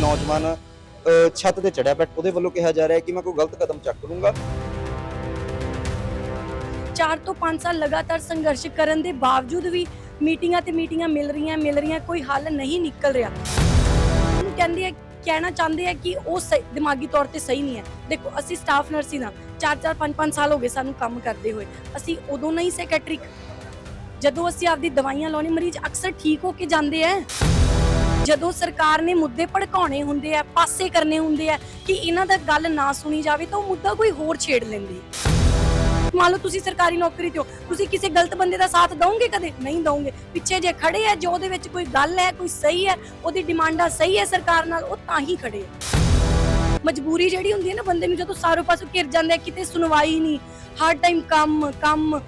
ਨੌਜਵਾਨ ਛੱਤ ਤੇ ਚੜਿਆ ਬਟ ਉਹਦੇ ਵੱਲੋਂ ਕਿਹਾ ਜਾ ਰਿਹਾ ਹੈ ਕਿ ਮੈਂ ਕੋਈ ਗਲਤ ਕਦਮ ਚੱਕ ਲੂੰਗਾ 4 ਤੋਂ 5 ਸਾਲ ਲਗਾਤਾਰ ਸੰਘਰਸ਼ ਕਰਨ ਦੇ ਬਾਵਜੂਦ ਵੀ ਮੀਟਿੰਗਾਂ ਤੇ ਮੀਟਿੰਗਾਂ ਮਿਲ ਰਹੀਆਂ ਮਿਲ ਰਹੀਆਂ, ਕੋਈ ਹੱਲ ਨਹੀਂ ਨਿਕਲ ਰਿਹਾ। ਕਹਿੰਦੇ ਆ, ਕਹਿਣਾ ਚਾਹੁੰਦੇ ਆ ਕਿ ਉਹ ਦਿਮਾਗੀ ਤੌਰ ਤੇ ਸਹੀ ਨਹੀਂ ਹੈ। ਦੇਖੋ, ਅਸੀਂ ਸਟਾਫ ਨਰਸ ਹੀ ਨਾ। 4-4 5-5 ਸਾਲ ਹੋ ਗਏ ਸਾਨੂੰ ਕੰਮ ਕਰਦੇ ਹੋਏ। ਅਸੀਂ ਉਦੋਂ ਨਹੀਂ ਸੈਕਟਰੀ ਜਦੋਂ ਅਸੀਂ ਆਪਦੀ ਦਵਾਈਆਂ ਲਾਉਣੀ ਮਰੀਜ਼ ਅਕਸਰ ਠੀਕ ਹੋ ਕੇ ਜਾਂਦੇ ਆ ਜਦੋਂ ਸਰਕਾਰ ਨੇ ਮੁੱਦੇ ਭੜਕਾਉਣੇ ਹੁੰਦੇ ਆ, ਪਾਸੇ ਕਰਨੇ ਹੁੰਦੇ ਆ, ਕਿ ਇਹਨਾਂ ਦਾ ਗੱਲ ਨਾ ਸੁਣੀ ਜਾਵੇ ਤਾਂ ਉਹ ਮੁੱਦਾ ਕੋਈ ਹੋਰ ਛੇੜ ਲੈਂਦੇ। ਮੰਨ ਲਓ ਤੁਸੀਂ ਸਰਕਾਰੀ ਨੌਕਰੀ ਤੇ ਹੋ, ਤੁਸੀਂ ਕਿਸੇ ਗਲਤ ਬੰਦੇ ਦਾ ਸਾਥ ਦਵੋਗੇ ਕਦੇ? ਨਹੀਂ ਦਵੋਗੇ। ਪਿੱਛੇ ਜੇ ਖੜੇ ਆ, ਜੋ ਉਹਦੇ ਵਿੱਚ ਕੋਈ ਗੱਲ ਹੈ, ਕੋਈ ਸਹੀ ਹੈ, ਉਹਦੀ ਡਿਮਾਂਡਾਂ ਸਹੀ ਹੈ ਸਰਕਾਰ ਨਾਲ, ਉਹ ਤਾਂ ਹੀ ਖੜੇ ਆ। ਮਜਬੂਰੀ ਜਿਹੜੀ ਹੁੰਦੀ ਹੈ ਨਾ ਬੰਦੇ ਨੂੰ, ਜਦੋਂ ਸਾਰੋਂ ਪਾਸੋਂ ਘਿਰ ਜਾਂਦਾ ਕਿਤੇ ਸੁਣਵਾਈ ਨਹੀਂ, ਹਰ ਟਾਈਮ ਕੰਮ ਕੰਮ।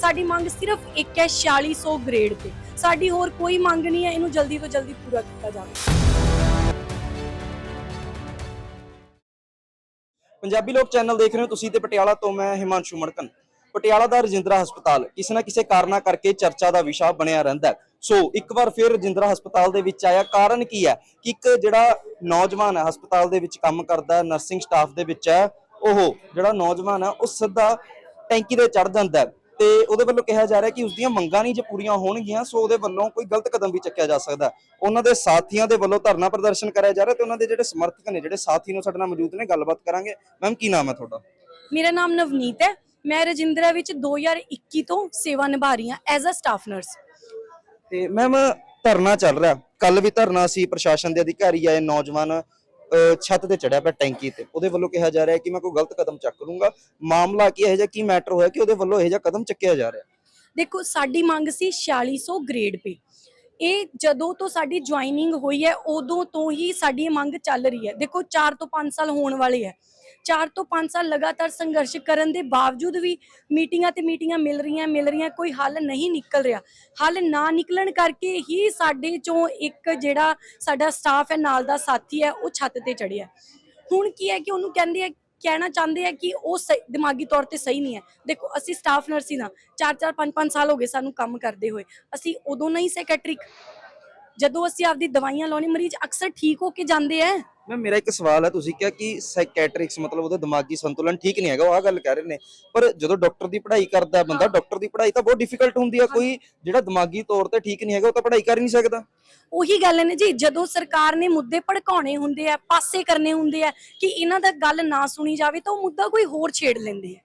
ਸਾਡੀ ਮੰਗ ਸਿਰਫ ਇੱਕ ਹੈ 4600 ਗ੍ਰੇਡ ਤੇ। ਸਾਡੀ ਹੋਰ ਕੋਈ ਮੰਗ ਨਹੀਂ ਹੈ, ਇਹਨੂੰ ਜਲਦੀ ਤੋਂ ਜਲਦੀ ਪੂਰਾ ਕੀਤਾ ਜਾਵੇ। ਪੰਜਾਬੀ ਲੋਕ ਚੈਨਲ ਦੇਖ ਰਹੇ ਹੋ ਤੁਸੀਂ ਤੇ ਪਟਿਆਲਾ ਤੋਂ ਮੈਂ ਹਿਮਾਂਸ਼ੂ ਮੜਕਨ। ਪਟਿਆਲਾ ਦਾ ਰਜਿੰਦਰਾ ਹਸਪਤਾਲ, ਕਿਸੇ ਨਾ ਕਿਸੇ ਕਾਰਨਾ ਕਰਕੇ ਚਰਚਾ ਦਾ ਵਿਸ਼ਾ ਬਣਿਆ ਰਹਿੰਦਾ ਹੈ। ਸੋ, ਇੱਕ ਵਾਰ ਫਿਰ ਰਜਿੰਦਰਾ ਹਸਪਤਾਲ ਦੇ ਵਿੱਚ ਆਇਆ। ਕਾਰਨ ਕੀ ਹੈ ਕਿ ਇੱਕ ਜਿਹੜਾ ਨੌਜਵਾਨ ਹੈ, ਹਸਪਤਾਲ ਦੇ ਵਿੱਚ ਕੰਮ ਕਰਦਾ ਨਰਸਿੰਗ ਸਟਾਫ ਦੇ ਵਿੱਚ ਹੈ, ਉਹ ਜਿਹੜਾ ਨੌਜਵਾਨ ਹੈ, ਉਹ ਸਿੱਧਾ ਟੈਂਕੀ ਤੇ ਚੜ ਜਾਂਦਾ ਹੈ। ਤੇ ਉਹਦੇ ਵੱਲੋਂ ਕਿਹਾ ਜਾ ਰਿਹਾ ਕਿ ਉਸ ਦੀਆਂ ਮੰਗਾਂ ਨਹੀਂ ਜੇ ਪੂਰੀਆਂ ਹੋਣਗੀਆਂ ਸੋ ਉਹਦੇ ਵੱਲੋਂ ਕੋਈ ਗਲਤ ਕਦਮ ਵੀ ਚੱਕਿਆ ਜਾ ਸਕਦਾ। ਉਹਨਾਂ ਦੇ ਸਾਥੀਆਂ ਦੇ ਵੱਲੋਂ ਧਰਨਾ ਪ੍ਰਦਰਸ਼ਨ ਕਰਿਆ ਜਾ ਰਿਹਾ ਤੇ ਉਹਨਾਂ ਦੇ ਜਿਹੜੇ ਸਮਰਥਕ ਨੇ ਜਿਹੜੇ ਸਾਥੀ ਨੇ ਸਾਡੇ ਨਾਲ ਮੌਜੂਦ ਨੇ ਗੱਲਬਾਤ ਕਰਾਂਗੇ। ਮੈਮ ਕੀ ਨਾਮ ਹੈ ਤੁਹਾਡਾ? ਮੇਰਾ ਨਾਮ ਨਵਨੀਤ ਹੈ। ਮੈਂ ਰਜਿੰਦਰਾ ਵਿੱਚ 2021 ਤੋਂ ਸੇਵਾ ਨਿਭਾ ਰਹੀ ਹਾਂ ਐਜ਼ ਅ ਸਟਾਫ ਨਰਸ। ਤੇ ਮੈਮ ਧਰਨਾ ਚੱਲ ਰਿਹਾ। ਕੱਲ ਵੀ ਧਰਨਾ ਸੀ ਪ੍ਰਸ਼ਾਸਨ ਦੇ ਅਧਿਕਾਰੀ ਆਏ ਨੌਜਵਾਨ ਛੱਤ ਤੇ ਚੜਿਆ ਪਿਆ ਟੈਂਕੀ ਤੇ। ਉਹਦੇ ਵੱਲੋਂ ਕਿਹਾ ਜਾ ਰਿਹਾ ਕਿ ਮੈਂ ਕੋਈ ਗਲਤ ਕਦਮ ਚੱਕ ਲੂੰਗਾ ਮਾਮਲਾ ਕੀ ਇਹੋ ਜਿਹਾ, ਕੀ ਮੈਟਰ ਹੋਇਆ, ਕਿ ਉਹਦੇ ਵੱਲੋਂ ਇਹੋ ਜਿਹਾ ਕਦਮ ਚੱਕਿਆ ਜਾ ਰਿਹਾ? ਦੇਖੋ, ਸਾਡੀ ਮੰਗ ਸੀ 4600 ਗ੍ਰੇਡ ਪੇ। ਇਹ ਜਦੋਂ ਤੋਂ ਸਾਡੀ ਜੁਆਇਨਿੰਗ ਹੋਈ ਹੈ, ਉਦੋਂ ਤੋਂ ਹੀ ਸਾਡੀ ਮੰਗ ਚੱਲ ਰਹੀ ਹੈ। ਦੇਖੋ 4 ਤੋਂ 5 ਸਾਲ ਹੋਣ ਵਾਲੇ ਹੈ। 4 ਤੋਂ 5 ਸਾਲ ਲਗਾਤਾਰ ਸੰਘਰਸ਼ ਕਰਨ ਦੇ ਬਾਵਜੂਦ ਵੀ ਮੀਟਿੰਗਾਂ ਤੇ ਮੀਟਿੰਗਾਂ ਮਿਲ ਰਹੀਆਂ ਮਿਲ ਰਹੀਆਂ, ਕੋਈ ਹੱਲ ਨਹੀਂ ਨਿਕਲ ਰਿਹਾ। ਹੱਲ ਨਾ ਨਿਕਲਣ ਕਰਕੇ ਹੀ ਸਾਡੇ ਚੋਂ ਇੱਕ ਜਿਹੜਾ ਸਾਡਾ ਸਟਾਫ ਹੈ, ਨਾਲ ਦਾ ਸਾਥੀ ਹੈ, ਉਹ ਛੱਤ ਤੇ ਚੜਿਆ ਹੁਣ ਕੀ ਹੈ ਕਿ ਉਹਨੂੰ ਕਹਿੰਦੇ ਆ, ਕਹਿਣਾ ਚਾਹੁੰਦੇ ਆ ਕਿ ਉਹ ਸਹੀ- ਦਿਮਾਗੀ ਤੌਰ ਤੇ ਸਹੀ ਨਹੀਂ ਹੈ। ਦੇਖੋ, ਅਸੀਂ ਸਟਾਫ ਨਰਸ ਹੀ ਨਾ। 4-4 5-5 ਸਾਲ ਹੋ ਗਏ ਸਾਨੂੰ ਕੰਮ ਕਰਦੇ ਹੋਏ। ਅਸੀਂ ਉਦੋਂ ਨਹੀਂ ਸੈਕਟਰੀ ਜਦੋਂ ਅਸੀਂ ਆਪਦੀ ਦਵਾਈਆਂ ਲਾਉਣੇ, ਮਰੀਜ਼ ਅਕਸਰ ਠੀਕ ਹੋ ਕੇ ਜਾਂਦੇ ਆ। ਮੈਂ ਮੇਰਾ ਇੱਕ ਸਵਾਲ ਹੈ ਤੁਸੀਂ ਕਿਹਾ ਕਿ ਸਾਈਕੈਟ੍ਰਿਕਸ ਮਤਲਬ ਉਹਦਾ ਦਿਮਾਗੀ ਸੰਤੁਲਨ ਠੀਕ ਨਹੀਂ ਹੈਗਾ ਉਹ ਆ ਗੱਲ ਕਹਿ ਰਹੇ ਨੇ। ਪਰ ਜਦੋਂ ਡਾਕਟਰ ਦੀ ਪੜ੍ਹਾਈ ਕਰਦਾ ਬੰਦਾ ਡਾਕਟਰ ਦੀ ਪੜ੍ਹਾਈ ਤਾਂ ਬਹੁਤ ਡਿਫਿਕਲਟ ਹੁੰਦੀ ਹੈ। ਕੋਈ ਜਿਹੜਾ ਦਿਮਾਗੀ ਤੌਰ ਤੇ ਠੀਕ ਨਹੀਂ ਹੈਗਾ ਉਹ ਤਾਂ ਪੜ੍ਹਾਈ ਕਰ ਹੀ ਨਹੀਂ ਸਕਦਾ। ਉਹੀ ਗੱਲ ਹੈ ਨਾ ਜੀ ਜਦੋਂ ਸਰਕਾਰ ਨੇ ਮੁੱਦੇ ਭੜਕਾਉਣੇ ਹੁੰਦੇ ਆ ਪਾਸੇ ਕਰਨੇ ਹੁੰਦੇ ਆ ਕਿ ਇਹਨਾਂ ਦਾ ਗੱਲ ਨਾ ਸੁਣੀ ਜਾਵੇ ਤਾਂ ਉਹ ਮੁੱਦਾ ਕੋਈ ਹੋਰ ਛੇੜ ਲੈਂਦੇ ਆ।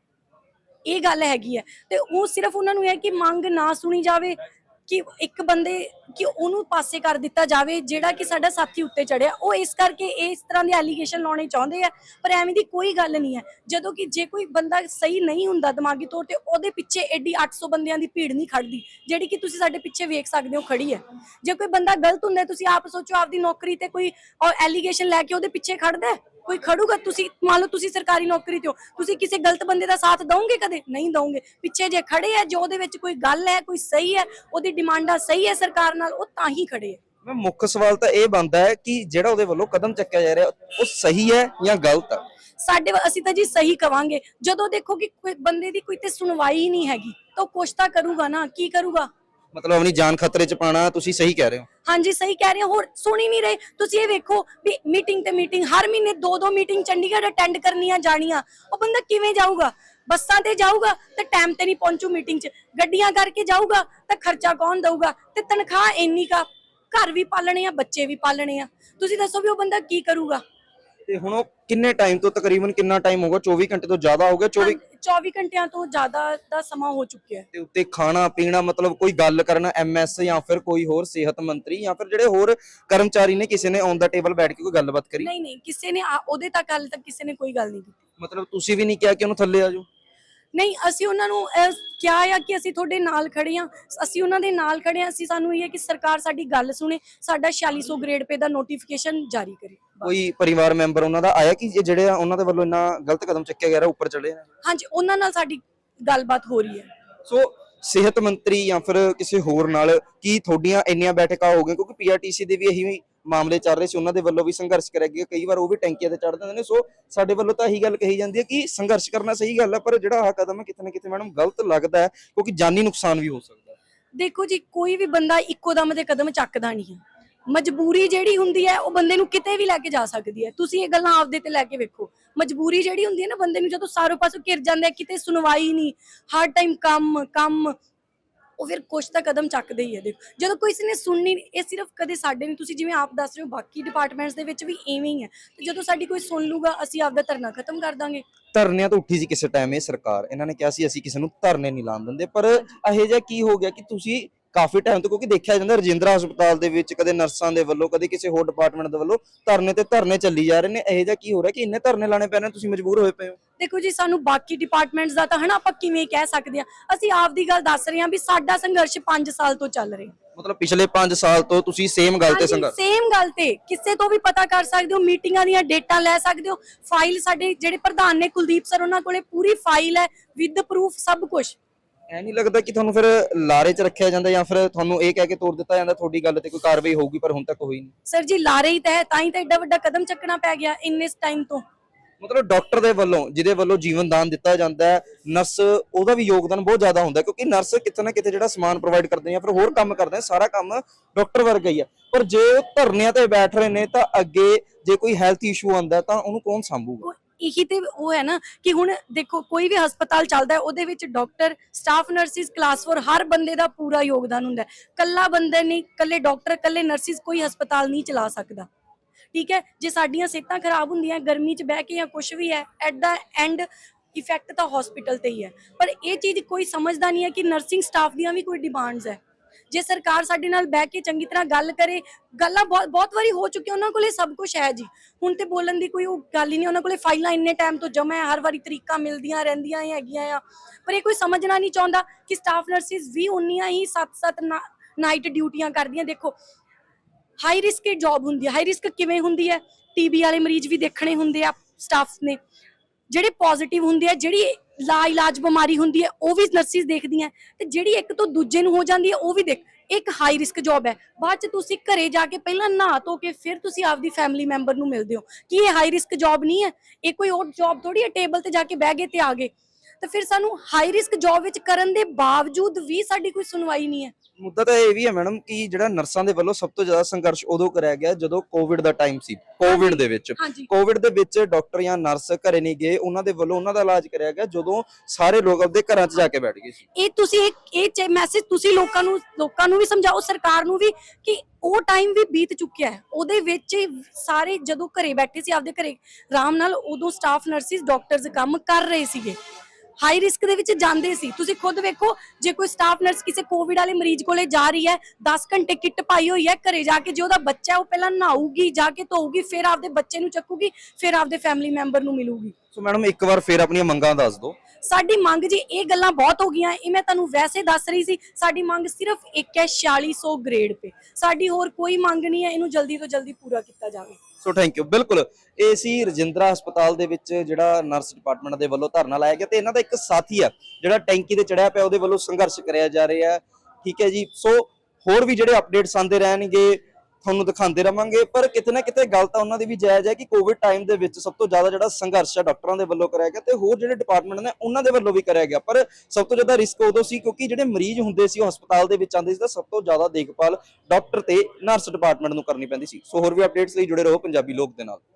ਇਹ ਗੱਲ ਹੈਗੀ ਹੈ ਤੇ ਉਹ ਸਿਰਫ ਉਹਨਾਂ ਨੂੰ ਇਹ ਕਿ ਮੰਗ ਨਾ ਸੁਣੀ ਜਾਵੇ ਕਿ ਇੱਕ ਬੰਦੇ ਕਿ ਉਹਨੂੰ ਪਾਸੇ ਕਰ ਦਿੱਤਾ ਜਾਵੇ, ਜਿਹੜਾ ਕਿ ਸਾਡਾ ਸਾਥੀ ਉੱਤੇ ਚੜਿਆ। ਉਹ ਇਸ ਕਰਕੇ ਇਸ ਤਰ੍ਹਾਂ ਦੇ ਐਲੀਗੇਸ਼ਨ ਲਾਉਣੇ ਚਾਹੁੰਦੇ ਆ, ਪਰ ਐਵੇਂ ਦੀ ਕੋਈ ਗੱਲ ਨਹੀਂ ਹੈ। ਜਦੋਂ ਕਿ ਜੇ ਕੋਈ ਬੰਦਾ ਸਹੀ ਨਹੀਂ ਹੁੰਦਾ ਦਿਮਾਗੀ ਤੌਰ ਤੇ, ਉਹਦੇ ਪਿੱਛੇ ਐਡੀ 800 ਬੰਦਿਆਂ ਦੀ ਭੀੜ ਨਹੀਂ ਖੜਦੀ, ਜਿਹੜੀ ਕਿ ਤੁਸੀਂ ਸਾਡੇ ਪਿੱਛੇ ਵੇਖ ਸਕਦੇ ਹੋ, ਖੜੀ ਹੈ। ਜੇ ਕੋਈ ਬੰਦਾ ਗਲਤ ਹੁੰਦਾ ਤੁਸੀਂ ਆਪ ਸੋਚੋ ਆਪਦੀ ਨੌਕਰੀ ਤੇ ਕੋਈ ਐਲੀਗੇਸ਼ਨ ਲੈ ਕੇ ਉਹਦੇ ਪਿੱਛੇ ਖੜਦਾ ਕੋਈ ਖੜੂਗਾ? ਤੁਸੀਂ ਮੰਨ ਲਓ ਤੁਸੀਂ ਸਰਕਾਰੀ ਨੌਕਰੀ ਤੇ ਹੋ ਤੁਸੀਂ ਕਿਸੇ ਗਲਤ ਬੰਦੇ ਦਾ ਸਾਥ ਦਵੋਗੇ ਕਦੇ? ਨਹੀਂ ਦਵੋਗੇ। ਪਿੱਛੇ ਜੇ ਖੜੇ ਆ ਜੋ ਉਹਦੇ ਵਿੱਚ ਕੋਈ ਗੱਲ ਹੈ ਕੋਈ ਸਹੀ ਹੈ ਉਹਦੀ ਡਿਮਾਂਡਾਂ ਸਹੀ ਹੈ ਸਰਕਾਰ ਨਾਲ ਉਹ ਤਾਂ ਹੀ ਖੜੇ ਆ। ਮੈਂ ਮੁੱਖ ਸਵਾਲ ਤਾਂ ਇਹ ਬਣਦਾ ਹੈ ਕਿ ਜਿਹੜਾ ਉਹਦੇ ਵੱਲੋਂ ਕਦਮ ਚੱਕਿਆ ਜਾ ਰਿਹਾ ਉਹ ਸਹੀ ਹੈ ਜਾਂ ਗਲਤ ਹੈ ਸਾਡੇ ਅਸੀਂ ਤਾਂ ਜੀ ਸਹੀ ਕਵਾਂਗੇ। ਜਦੋਂ ਦੇਖੋ ਕਿ ਕੋਈ ਬੰਦੇ ਦੀ ਕੋਈ ਤੇ ਸੁਣਵਾਈ ਨਹੀਂ ਹੈਗੀ ਤਾਂ ਕੁਛ ਤਾਂ ਕਰੂਗਾ ਨਾ ਕੀ ਕਰੂਗਾ? ਮਤਲਬ ਆਪਣੀ ਜਾਨ ਖਤਰੇ 'ਚ ਪਾਣਾ ਤੁਸੀਂ ਸਹੀ ਕਹਿ ਰਹੇ ਹੋ। ਹਾਂਜੀ ਸਹੀ ਕਹਿ ਰਹੇ ਹੋ। ਹੋਰ ਸੁਣ ਹੀ ਨਹੀਂ ਰਹੇ। ਤੁਸੀਂ ਇਹ ਵੇਖੋ ਵੀ ਮੀਟਿੰਗ ਤੇ ਮੀਟਿੰਗ ਹਰ ਮਹੀਨੇ ਦੋ ਦੋ ਮੀਟਿੰਗ ਚੰਡੀਗੜ੍ਹ ਅਟੈਂਡ ਕਰਨੀਆਂ ਜਾਣੀਆਂ। ਉਹ ਬੰਦਾ ਕਿਵੇਂ ਜਾਊਗਾ? ਬੱਸਾਂ ਤੇ ਜਾਊਗਾ ਤੇ ਟਾਈਮ ਤੇ ਨਹੀਂ ਪਹੁੰਚੂ ਮੀਟਿੰਗ 'ਚ। ਗੱਡੀਆਂ ਕਰਕੇ ਜਾਊਗਾ ਤਾਂ ਖਰਚਾ ਕੌਣ ਦਊਗਾ? ਤੇ ਤਨਖਾਹ ਇੰਨੀ ਕਾ ਘਰ ਵੀ ਪਾਲਣੇ ਆ ਬੱਚੇ ਵੀ ਪਾਲਣੇ ਆ। ਤੁਸੀਂ ਦੱਸੋ ਵੀ ਉਹ ਬੰਦਾ ਕੀ ਕਰੂਗਾ? ਤੇ ਹੁਣ ਉਹ ਕਿੰਨੇ ਟਾਈਮ ਤੋਂ ਤਕਰੀਬਨ ਕਿੰਨਾ ਟਾਈਮ ਹੋਗਾ 24 ਘੰਟੇ ਤੋਂ ਜ਼ਿਆਦਾ ਹੋ ਗਿਆ 24 24 ਘੰਟਿਆਂ ਤੋਂ ਜ਼ਿਆਦਾ ਦਾ ਸਮਾਂ ਹੋ ਚੁੱਕਿਆ ਹੈ। ਦੇ ਉੱਤੇ ਖਾਣਾ ਪੀਣਾ ਮਤਲਬ ਕੋਈ ਗੱਲ ਕਰਨਾ ਐਮਐਸ ਜਾਂ ਫਿਰ ਕੋਈ ਹੋਰ ਸਿਹਤ ਮੰਤਰੀ ਜਾਂ ਫਿਰ ਜਿਹੜੇ ਹੋਰ ਕਰਮਚਾਰੀ ਨੇ ਕਿਸੇ ਨੇ ਔਨ ਦਾ ਟੇਬਲ ਬੈਠ ਕੇ ਕੋਈ ਗੱਲਬਾਤ ਕਰੀ? ਨਹੀਂ ਨਹੀਂ ਕਿਸੇ ਨੇ ਆ- ਉਹਦੇ ਤੱਕ ਹਾਲੇ ਤੱਕ ਕਿਸੇ ਨੇ ਕੋਈ ਗੱਲ ਨਹੀਂ ਕੀਤੀ। ਮਤਲਬ ਤੁਸੀਂ ਵੀ ਨਹੀਂ ਕਿਹਾ ਕਿ ਉਹਨੂੰ ਥੱਲੇ ਆ ਜਾਓ? ਨਹੀਂ ਅਸੀਂ ਉਹਨਾਂ ਨੂੰ ਅਹ, ਕਿਹਾ ਆ ਕਿ ਅਸੀਂ ਤੁਹਾਡੇ ਨਾਲ ਖੜੇ ਆ ਅਸੀਂ ਉਹਨਾਂ ਦੇ ਨਾਲ ਖੜੇ ਆ ਅਸੀਂ ਸਾਨੂੰ ਇਹ ਹੈ ਕਿ ਸਰਕਾਰ ਸਾਡੀ ਗੱਲ ਸੁਣੇ ਸਾਡਾ 4600 ਗ੍ਰੇਡ ਪੇ ਦਾ ਨੋਟੀਫਿਕੇਸ਼ਨ ਜਾਰੀ ਕਰੇ। ਕੋਈ ਪਰਿਵਾਰ ਮੈਂਬਰ ਉਹਨਾਂ ਦਾ ਆਇਆ ਕਿ ਇਹ ਜਿਹੜੇ ਆ ਉਹਨਾਂ ਦੇ ਵੱਲੋਂ ਇੰਨਾ ਗਲਤ ਕਦਮ ਚੱਕਿਆ ਗਿਆ ਰਿਹਾ ਉੱਪਰ ਚੜੇ ਨੇ ਹਾਂਜੀ ਉਹਨਾਂ ਨਾਲ ਸਾਡੀ ਗੱਲਬਾਤ ਹੋ ਰਹੀ ਹੈ। ਸੋ ਸਿਹਤ ਮੰਤਰੀ ਜਾਂ ਫਿਰ ਕਿਸੇ ਹੋਰ ਨਾਲ ਕੀ ਤੁਹਾਡੀਆਂ ਇੰਨੀਆਂ ਬੈਠਕਾਂ ਹੋ ਗਈਆਂ? ਕਿਉਂਕਿ ਪੀਆਰਟੀਸੀ ਦੇ ਵੀ ਇਹੀ ਮਾਮਲੇ ਚੱਲ ਰਹੇ ਸੀ ਉਹਨਾਂ ਦੇ ਵੱਲੋਂ ਵੀ ਸੰਘਰਸ਼ ਕਰਿਆ ਗਿਆ। ਕਈ ਵਾਰ ਉਹ ਵੀ ਟੈਂਕੀਆਂ ਤੇ ਚੜ ਜਾਂਦੇ ਨੇ। ਸੋ ਸਾਡੇ ਵੱਲੋਂ ਤਾਂ ਇਹੀ ਗੱਲ ਕਹੀ ਜਾਂਦੀ ਹੈ ਕਿ ਸੰਘਰਸ਼ ਕਰਨਾ ਸਹੀ ਗੱਲ ਹੈ ਪਰ ਜਿਹੜਾ ਆਹ ਕਦਮ ਹੈ ਕਿਤੇ ਨਾ ਕਿਤੇ ਮੈਡਮ ਗਲਤ ਲੱਗਦਾ ਹੈ ਕਿਉਂਕਿ ਜਾਨੀ ਨੁਕਸਾਨ ਵੀ ਹੋ ਸਕਦਾ ਹੈ। ਦੇਖੋ ਜੀ ਕੋਈ ਵੀ ਬੰਦਾ ਇੱਕੋ ਦਮ ਦੇ ਕਦਮ ਚੱਕਦਾ ਨਹੀਂ ਹੈ। ਮਜਬੂਰੀ ਜਿਹੜੀ ਹੁੰਦੀ ਹੈ, ਉਹ ਬੰਦੇ ਨੂੰ ਕਿਤੇ ਵੀ ਲੈ ਕੇ ਜਾ ਸਕਦੀ ਹੈ। ਤੁਸੀਂ ਇਹ ਗੱਲਾਂ ਆਪਦੇ ਤੇ ਲੈ ਕੇ ਵੇਖੋ। ਮਜਬੂਰੀ ਜਿਹੜੀ ਹੁੰਦੀ ਹੈ ਨਾ, ਬੰਦੇ ਨੂੰ ਜਦੋਂ ਸਾਰੋਂ ਪਾਸੋਂ ਘਿਰ ਜਾਂਦਾ ਕਿਤੇ ਸੁਣਵਾਈ ਨਹੀਂ, ਹਰ ਟਾਈਮ ਕੰਮ ਕੰਮ, ਉਹ ਫਿਰ ਕੁਛ ਤਾਂ ਕਦਮ ਚੱਕਦੇ ਹੀ ਹੈ। ਦੇਖੋ, ਜਦੋਂ ਕੋਈ ਨੇ ਸੁਣਨੀ ਇਹ ਸਿਰਫ ਕਦੇ ਸਾਡੇ ਨਹੀਂ। ਤੁਸੀਂ ਜਿਵੇਂ ਆਪ ਦੱਸ ਰਹੇ ਹੋ, ਬਾਕੀ ਡਿਪਾਰਟਮੈਂਟਸ ਦੇ ਵਿੱਚ ਵੀ ਐਵੇਂ ਹੀ ਹੈ। ਤੇ ਜਦੋਂ ਸਾਡੀ ਕੋਈ ਸੁਣ ਲੂਗਾ, ਅਸੀਂ ਆਪਦਾ ਧਰਨਾ ਖਤਮ ਕਰ ਦਾਂਗੇ। ਧਰਨਿਆਂ ਤੋਂ ਉੱਠੀ ਸੀ ਕਿਸੇ ਟਾਈਮ ਇਹ ਸਰਕਾਰ। ਇਹਨਾਂ ਨੇ ਕਿਹਾ ਸੀ, ਅਸੀਂ ਕਿਸੇ ਨੂੰ ਧਰਨੇ ਨਹੀਂ ਲਾਉਣ ਦਿੰਦੇ। ਪਰ ਇਹੋ ਜਿਹਾ ਕੀ ਹੋ ਗਿਆ ਕਿ ਤੁਸੀਂ ਕਾਫੀ ਟਾਈਮ ਤੋਂ ਕਿਉਂਕਿ ਦੇਖਿਆ ਜਾਂਦਾ ਰਜਿੰਦਰਾ ਹਸਪਤਾਲ ਦੇ ਵਿੱਚ ਕਦੇ ਨਰਸਾਂ ਦੇ ਵੱਲੋਂ ਕਦੇ ਕਿਸੇ ਹੋਰ ਡਿਪਾਰਟਮੈਂਟ ਦੇ ਵੱਲੋਂ ਧਰਨੇ ਤੇ ਧਰਨੇ ਚੱਲੀ ਜਾ ਰਹੇ ਨੇ। ਇਹੋ ਜਿਹਾ ਕੀ ਹੋ ਰਿਹਾ ਕਿ ਇੰਨੇ ਧਰਨੇ ਲਾਣੇ ਪੈ ਰਹੇ ਤੁਸੀਂ ਮਜਬੂਰ ਹੋਏ ਪਏ ਹੋ? ਦੇਖੋ ਜੀ ਸਾਨੂੰ ਬਾਕੀ ਡਿਪਾਰਟਮੈਂਟਸ ਦਾ ਤਾਂ ਹਨਾ ਆਪਾਂ ਕਿਵੇਂ ਕਹਿ ਸਕਦੇ ਆ ਅਸੀਂ ਆਪ ਦੀ ਗੱਲ ਦੱਸ ਰਹੇ ਹਾਂ ਵੀ ਸਾਡਾ ਸੰਘਰਸ਼ 5 ਸਾਲ ਤੋਂ ਚੱਲ ਰਿਹਾ। ਮਤਲਬ ਪਿਛਲੇ 5 ਸਾਲ ਤੋਂ ਤੁਸੀਂ ਸੇਮ ਗੱਲ ਤੇ ਸੰਘਰਸ਼ ਸੇਮ ਗੱਲ ਤੇ। ਕਿਸੇ ਤੋਂ ਵੀ ਪਤਾ ਕਰ ਸਕਦੇ ਹੋ ਮੀਟਿੰਗਾਂ ਦੀਆਂ ਡੇਟਾਂ ਲੈ ਸਕਦੇ ਹੋ। ਫਾਈਲ ਸਾਡੇ ਜਿਹੜੇ ਪ੍ਰਧਾਨ ਨੇ ਕੁਲਦੀਪ ਸਰ ਉਹਨਾਂ ਕੋਲੇ ਪੂਰੀ ਫਾਈਲ ਹੈ ਵਿਦ ਪ੍ਰੂਫ ਸਭ ਕੁਝ ਐ ਨਹੀਂ ਲੱਗਦਾ ਕਿ ਤੁਹਾਨੂੰ ਫਿਰ ਲਾਰੇ 'ਚ ਰੱਖਿਆ ਜਾਂਦਾ ਜਾਂ ਫਿਰ ਤੁਹਾਨੂੰ ਇਹ ਕਹਿ ਕੇ ਤੋੜ ਦਿੱਤਾ ਜਾਂਦਾ ਤੁਹਾਡੀ ਗੱਲ ਤੇ ਕੋਈ ਕਾਰਵਾਈ ਹੋਊਗੀ ਪਰ ਹੁਣ ਤੱਕ ਹੋਈ ਨਹੀਂ। ਸਰ ਜੀ ਲਾਰੇ ਹੀ ਤਾਂ ਹੈ ਤਾਂ ਹੀ ਤਾਂ ਐਡਾ ਵੱਡਾ ਕਦਮ ਚੱਕਣਾ ਪੈ ਗਿਆ ਇੰਨੇ ਟਾਈਮ ਤੋਂ। ਮਤਲਬ ਡਾਕਟਰ ਦੇ ਵੱਲੋਂ ਜਿਹਦੇ ਵੱਲੋਂ ਜੀਵਨ ਦਾਨ ਦਿੱਤਾ ਜਾਂਦਾ ਹੈ ਨਰਸ ਉਹਦਾ ਵੀ ਯੋਗਦਾਨ ਬਹੁਤ ਜ਼ਿਆਦਾ ਹੁੰਦਾ ਹੈ ਕਿਉਂਕਿ ਨਰਸ ਕਿਤੇ ਨਾ ਕਿਤੇ ਜਿਹੜਾ ਸਮਾਨ ਪ੍ਰੋਵਾਈਡ ਕਰਦੇ ਆ ਫਿਰ ਹੋਰ ਕੰਮ ਕਰਦੇ ਆ ਸਾਰਾ ਕੰਮ ਡਾਕਟਰ ਵਰਗਾ ਹੀ ਆ ਪਰ ਜੇ ਉਹ ਧਰਨਿਆਂ ਤੇ ਬੈਠ ਰਹੇ ਨੇ ਤਾਂ ਅੱਗੇ ਜੇ ਕੋਈ ਹੈਲਥ ਇਸ਼ੂ ਆਉਂਦਾ ਤਾਂ ਉਹਨੂੰ ਕੌਣ ਸੰਭੂਗਾ? ਇਹੀ ਤੇ ਉਹ ਹੈ ਨਾ ਕਿ ਹੁਣ ਦੇਖੋ ਕੋਈ ਵੀ ਹਸਪਤਾਲ ਚੱਲਦਾ ਹੈ, ਉਹਦੇ ਵਿੱਚ ਡਾਕਟਰ ਸਟਾਫ ਨਰਸਿਸ ਕਲਾਸ 4 ਹਰ ਬੰਦੇ ਦਾ ਪੂਰਾ ਯੋਗਦਾਨ ਹੁੰਦਾ ਹੈ। ਕੱਲਾ ਬੰਦਾ ਨਹੀਂ ਕੱਲੇ ਡਾਕਟਰ ਕੱਲੇ ਨਰਸਿਸ ਕੋਈ ਹਸਪਤਾਲ ਨਹੀਂ ਚਲਾ ਸਕਦਾ। ਠੀਕ ਹੈ, ਜੇ ਸਾਡੀਆਂ ਸਿਹਤਾਂ ਖਰਾਬ ਹੁੰਦੀਆਂ, ਗਰਮੀ 'ਚ ਬਹਿ ਕੇ ਜਾਂ ਕੁਝ ਵੀ ਹੈ ਐਟ ਦਾ ਐਂਡ ਇਫੈਕਟ ਤਾਂ ਹਸਪੀਟਲ ਤੇ ਹੀ ਹੈ। ਪਰ ਇਹ ਚੀਜ਼ ਕੋਈ ਸਮਝਦਾ ਨਹੀਂ ਹੈ ਕਿ ਨਰਸਿੰਗ ਸਟਾਫ ਦੀਆਂ ਵੀ ਕੋਈ ਡਿਮਾਂਡਸ ਹੈ। ਜੇ ਸਰਕਾਰ ਸਾਡੇ ਨਾਲ ਬਹਿ ਕੇ ਚੰਗੀ ਤਰ੍ਹਾਂ ਗੱਲ ਕਰੇ, ਗੱਲਾਂ ਬਹੁਤ ਬਹੁਤ ਵਾਰੀ ਹੋ ਚੁੱਕੀਆਂ, ਉਹਨਾਂ ਕੋਲੇ ਸਭ ਕੁਝ ਹੈ ਜੀ। ਹੁਣ ਤੇ ਬੋਲਣ ਦੀ ਕੋਈ ਉਹ ਗੱਲ ਹੀ ਨਹੀਂ, ਉਹਨਾਂ ਕੋਲੇ ਫਾਈਲਾਂ ਇੰਨੇ ਟਾਈਮ ਤੋਂ ਜਮ੍ਹਾਂ ਹੈ, ਹਰ ਵਾਰੀ ਤਰੀਕਾ ਮਿਲਦੀਆਂ ਰਹਿੰਦੀਆਂ ਹੈਗੀਆਂ ਆ। ਪਰ ਇਹ ਕੋਈ ਸਮਝਣਾ ਨਹੀਂ ਚਾਹੁੰਦਾ ਕਿ ਸਟਾਫ ਨਰਸਿਸ ਵੀ ਉਨੀਆਂ ਹੀ 7-7 ਨਾਈਟ ਡਿਊਟੀਆਂ ਕਰਦੀਆਂ। ਦੇਖੋ ਹਾਈ ਰਿਸਕ ਜੌਬ ਹੁੰਦੀ ਹੈ। ਹਾਈ ਰਿਸਕ ਕਿਵੇਂ ਹੁੰਦੀ ਹੈ? ਟੀਬੀ ਵਾਲੇ ਮਰੀਜ਼ ਵੀ ਦੇਖਣੇ ਹੁੰਦੇ ਆ ਸਟਾਫ ਨੇ। ਜਿਹੜੇ ਪੋਜ਼ਿਟਿਵ ਹੁੰਦੇ ਆ, ਜਿਹੜੀ ਲਾ ਇਲਾਜ ਬਿਮਾਰੀ ਹੁੰਦੀ ਹੈ, ਉਹ ਵੀ ਨਰਸਿਸ ਦੇਖਦੀਆਂ ਤੇ ਜਿਹੜੀ ਇੱਕ ਤੋਂ ਦੂਜੇ ਨੂੰ ਹੋ ਜਾਂਦੀ ਹੈ, ਉਹ ਵੀ ਦੇਖ, ਇੱਕ ਹਾਈ ਰਿਸਕ ਜੌਬ ਹੈ। ਬਾਅਦ ਚ ਤੁਸੀਂ ਘਰੇ ਜਾ ਕੇ ਪਹਿਲਾਂ ਨਹਾ ਧੋ ਕੇ ਫਿਰ ਤੁਸੀਂ ਆਪਦੀ ਫੈਮਿਲੀ ਮੈਂਬਰ ਨੂੰ ਮਿਲਦੇ ਹੋ। ਕਿ ਇਹ ਹਾਈ ਰਿਸਕ ਜੌਬ ਨਹੀਂ ਹੈ? ਇਹ ਕੋਈ ਹੋਰ ਜੌਬ ਥੋੜੀ ਹੈ ਟੇਬਲ ਤੇ ਜਾ ਕੇ ਬਹਿ ਗਏ ਤੇ ਆ ਗਏ। ਤਾਂ ਫਿਰ ਸਾਨੂੰ ਹਾਈ ਰਿਸਕ ਜੌਬ ਵਿੱਚ ਕਰਨ ਦੇ ਬਾਵਜੂਦ ਵੀ ਸਾਡੀ ਕੋਈ ਸੁਣਵਾਈ ਨਹੀਂ ਹੈ। ਮੁੱਦਾ ਤਾਂ ਇਹ ਵੀ ਹੈ ਮੈਡਮ ਕਿ ਜਿਹੜਾ ਨਰਸਾਂ ਦੇ ਵੱਲੋਂ ਸਭ ਤੋਂ ਜ਼ਿਆਦਾ ਸੰਘਰਸ਼ ਉਦੋਂ ਕਰਿਆ ਗਿਆ ਜਦੋਂ ਕੋਵਿਡ ਦਾ ਟਾਈਮ ਸੀ ਕੋਵਿਡ ਦੇ ਵਿੱਚ। ਹਾਂਜੀ। ਕੋਵਿਡ ਦੇ ਵਿੱਚ ਡਾਕਟਰ ਜਾਂ ਨਰਸ ਘਰੇ ਨਹੀਂ ਗਏ ਉਹਨਾਂ ਦੇ ਵੱਲੋਂ ਉਹਨਾਂ ਦਾ ਇਲਾਜ ਕਰਿਆ ਗਿਆ ਜਦੋਂ ਸਾਰੇ ਲੋਕ ਆਪਦੇ ਘਰਾਂ 'ਚ ਜਾ ਕੇ ਬੈਠ ਗਏ ਸੀ। ਇਹ ਤੁਸੀਂ ਇਹ ਇਹ ਮੈਸੇਜ ਤੁਸੀਂ ਲੋਕਾਂ ਨੂੰ ਲੋਕਾਂ ਨੂੰ ਵੀ ਸਮਝਾਓ ਸਰਕਾਰ ਨੂੰ ਵੀ ਕਿ ਉਹ ਟਾਈਮ ਵੀ ਬੀਤ ਚੁੱਕਿਆ ਹੈ। ਉਹਦੇ ਵਿੱਚ ਹੀ ਸਾਰੇ ਜਦੋਂ ਘਰੇ ਬੈਠੇ ਸੀ ਆਪਦੇ ਘਰੇ ਆਰਾਮ ਨਾਲ ਉਦੋਂ ਸਟਾਫ ਨਰਸਿਸ ਡਾਕਟਰਸ ਕੰਮ ਕਰ ਰਹੇ ਸੀਗੇ। ਹਾਈ ਰਿਸਕ ਦੇ ਵਿੱਚ ਜਾਂਦੇ ਸੀ। ਤੁਸੀਂ ਖੁਦ ਵੇਖੋ, ਜੇ ਕੋਈ ਸਟਾਫ ਨਰਸ ਕਿਸੇ ਕੋਵਿਡ ਵਾਲੇ ਮਰੀਜ਼ ਕੋਲੇ ਜਾ ਰਹੀ ਹੈ 10 ਘੰਟੇ ਕਿੱਟ ਪਾਈ ਹੋਈ ਹੈ ਘਰੇ ਜਾ ਕੇ, ਜੇ ਉਹਦਾ ਬੱਚਾ ਉਹ ਪਹਿਲਾਂ ਨਹਾਊਗੀ, ਜਾ ਕੇ ਧੋਊਗੀ, ਫਿਰ ਆਪਦੇ ਬੱਚੇ ਨੂੰ ਚੱਕੂਗੀ, ਫਿਰ ਆਪਦੇ ਫੈਮਿਲੀ ਮੈਂਬਰ ਨੂੰ ਮਿਲੂਗੀ। ਸੋ ਮੈਡਮ ਇੱਕ ਵਾਰ ਫੇਰ ਆਪਣੀਆਂ ਮੰਗਾਂ ਦੱਸ ਦਿਓ। ਸਾਡੀ ਮੰਗ ਜੀ ਇਹ ਗੱਲਾਂ ਬਹੁਤ ਹੋ ਗਈਆਂ, ਇਹ ਮੈਂ ਤੁਹਾਨੂੰ ਵੈਸੇ ਦੱਸ ਰਹੀ ਸੀ, ਸਾਡੀ ਮੰਗ ਸਿਰਫ ਇੱਕ ਹੈ 4600 ਗ੍ਰੇਡ ਤੇ। ਸਾਡੀ ਹੋਰ ਕੋਈ ਮੰਗ ਨਹੀਂ ਹੈ, ਇਹਨੂੰ ਜਲਦੀ ਤੋਂ ਜਲਦੀ ਪੂਰਾ ਕੀਤਾ ਜਾਵੇ। ਸੋ ਥੈਂਕ ਯੂ ਬਿਲਕੁਲ। ਇਹ ਸੀ ਰਜਿੰਦਰਾ ਹਸਪਤਾਲ ਦੇ ਵਿੱਚ ਜਿਹੜਾ ਨਰਸ ਡਿਪਾਰਟਮੈਂਟ ਦੇ ਵੱਲੋਂ ਧਰਨਾ ਲਾਇਆ ਗਿਆ ਤੇ ਇਹਨਾਂ ਦਾ ਇੱਕ ਸਾਥੀ ਆ, ਜਿਹੜਾ ਟੈਂਕੀ ਤੇ ਚੜਿਆ ਪਿਆ, ਉਹਦੇ ਵੱਲੋਂ ਸੰਘਰਸ਼ ਕਰਿਆ ਜਾ ਰਿਹਾ ਠੀਕ ਹੈ ਜੀ। ਸੋ ਹੋਰ ਵੀ ਜਿਹੜੇ ਅਪਡੇਟਸ ਆਉਂਦੇ ਰਹਿਣਗੇ ਤੁਹਾਨੂੰ ਦਿਖਾਉਂਦੇ ਰਵਾਂਗੇ, ਪਰ ਕਿਤੇ ਨਾ ਕਿਤੇ ਗੱਲ ਤਾਂ ਉਹਨਾਂ ਦੀ ਵੀ ਜਾਇਜ਼ ਹੈ ਕਿ ਕੋਵਿਡ ਟਾਈਮ ਦੇ ਵਿੱਚ ਸਭ ਤੋਂ ਜ਼ਿਆਦਾ ਜਿਹੜਾ ਸੰਘਰਸ਼ ਹੈ ਡਾਕਟਰਾਂ ਦੇ ਵੱਲੋਂ ਕਰਿਆ ਗਿਆ ਤੇ ਹੋਰ ਜਿਹੜੇ ਡਿਪਾਰਟਮੈਂਟ ਨੇ ਉਹਨਾਂ ਦੇ ਵੱਲੋਂ ਵੀ ਕਰਿਆ ਗਿਆ। ਪਰ ਸਭ ਤੋਂ ਜ਼ਿਆਦਾ ਰਿਸਕ ਉਦੋਂ ਸੀ ਕਿਉਂਕਿ ਜਿਹੜੇ ਮਰੀਜ਼ ਹੁੰਦੇ ਸੀ, ਉਹ ਹਸਪਤਾਲ ਦੇ ਵਿੱਚ ਆਉਂਦੇ ਸੀ ਤਾਂ ਸਭ ਤੋਂ ਜ਼ਿਆਦਾ ਦੇਖਭਾਲ ਡਾਕਟਰ ਤੇ ਨਰਸ ਡਿਪਾਰਟਮੈਂਟ ਨੂੰ ਕਰਨੀ ਪੈਂਦੀ ਸੀ। ਸੋ ਹੋਰ ਵੀ ਅਪਡੇਟਸ ਲਈ ਜੁੜੇ ਰਹੋ ਪੰਜਾਬੀ ਲੋਕ ਦੇ ਨਾਲ।